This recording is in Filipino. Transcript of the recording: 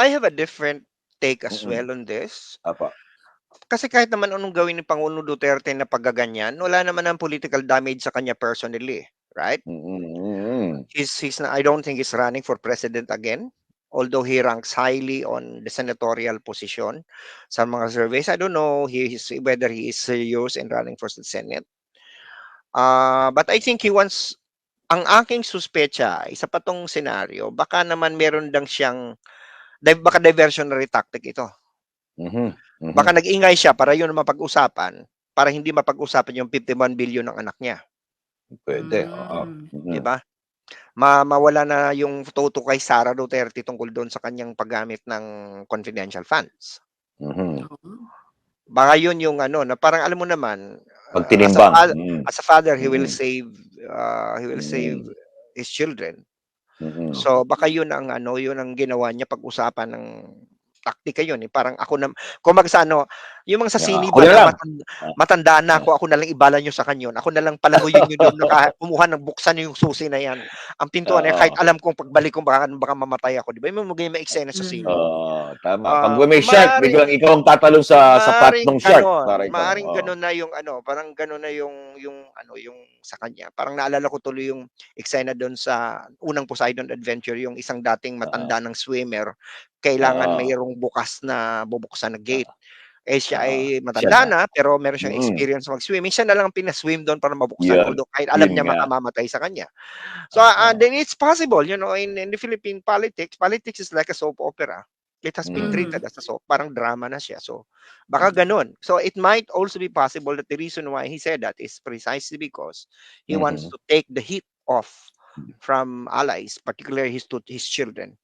I have a different take as Mm. well on this. Opo. Kasi kahit naman anong gawin ni Pangulong Duterte na paggaganyan, wala naman ng political damage sa kanya personally, right? Mm, mm. He's he's na, I don't think he's running for president again. Although he ranks highly on the senatorial position sa mga surveys, I don't know he is, whether he is serious in running for the Senate. Uh, but I think he wants, ang aking suspecha, isa pa tong senaryo, baka naman meron dang siyang, baka diversionary tactic ito. Mhm, mhm. Baka nag-ingay siya para yun mapag-usapan, para hindi mapag-usapan yung 51 billion ng anak niya. Pwede, oo. Mm. Mhm. Di ba? Ma mawala na yung toto kay Sara Duterte tungkol doon sa kanyang paggamit ng confidential funds. Mhm. Oo. Baka yun yung ano, na parang alam mo naman, uh, Pag as, a, tinimbang. fa- Mm, as a father, he will Mhm. save, uh, he will save Mm. his children. Mhm. So baka yun ang ano, yun ang ginawa niya pag-usapan ng taktika yun eh. Parang ako na, kung sa ano, yung mga sa Yeah, siniba ako na na matanda, matanda na ako, ako na lang ibala nyo sa kanyon. Ako na lang palanguyin nyo doon, naka, kumuha ng buksan yung susi na yan. Ang pintuan yan, Oo. kahit alam kong pagbalik ko baka, baka mamatay ako. Di ba? Yung mga may eksena sa Mm. sino. Oo, tama. Ah, Pag may shark, biglang ikaw ang tatalon sa sapat ng shark. ganon, Parang maaring oo. ganon na yung ano, parang ganon na yung yung ano, yung sa kanya. Parang naalala ko tuloy yung eksena doon sa unang Poseidon Adventure, yung isang dating matanda ng swimmer, kailangan Oo. mayroong bukas na bubuksan na gate. Eh siya Oo. ay Siya matanda na. na, pero meron siyang Mm. experience mag-swimming. Siya na lang ang pinaswim doon para mabuksan. Yun. Although kahit alam Yun niya nga. makamamatay sa kanya. So uh, Oo. then it's possible, you know, in, in the Philippine politics, politics is like a soap opera. It has been Mm. treated as a soap, parang drama na siya. So baka ganun. So it might also be possible that the reason why he said that is precisely because he wants Mhm. to take the heat off from allies, particularly his to his children.